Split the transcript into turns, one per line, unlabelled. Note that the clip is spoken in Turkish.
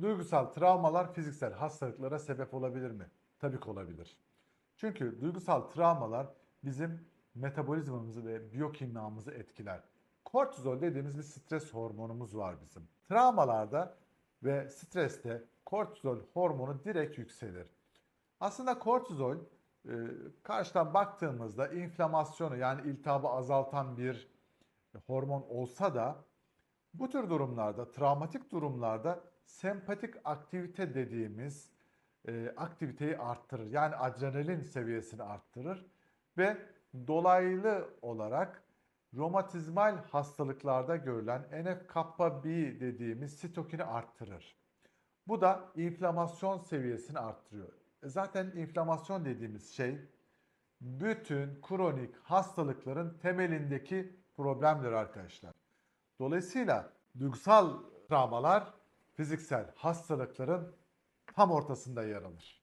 Duygusal travmalar fiziksel hastalıklara sebep olabilir mi? Tabii ki olabilir. Çünkü duygusal travmalar bizim metabolizmamızı ve biyokimyamızı etkiler. Kortizol dediğimiz bir stres hormonumuz var bizim. Travmalarda ve streste kortizol hormonu direkt yükselir. Aslında kortizol e, karşıdan baktığımızda inflamasyonu yani iltihabı azaltan bir hormon olsa da bu tür durumlarda, travmatik durumlarda sempatik aktivite dediğimiz e, aktiviteyi arttırır. Yani adrenalin seviyesini arttırır ve dolaylı olarak romatizmal hastalıklarda görülen NF-kappa B dediğimiz sitokini arttırır. Bu da inflamasyon seviyesini arttırıyor. E Zaten inflamasyon dediğimiz şey bütün kronik hastalıkların temelindeki problemdir arkadaşlar. Dolayısıyla duygusal travmalar fiziksel hastalıkların tam ortasında yer alır.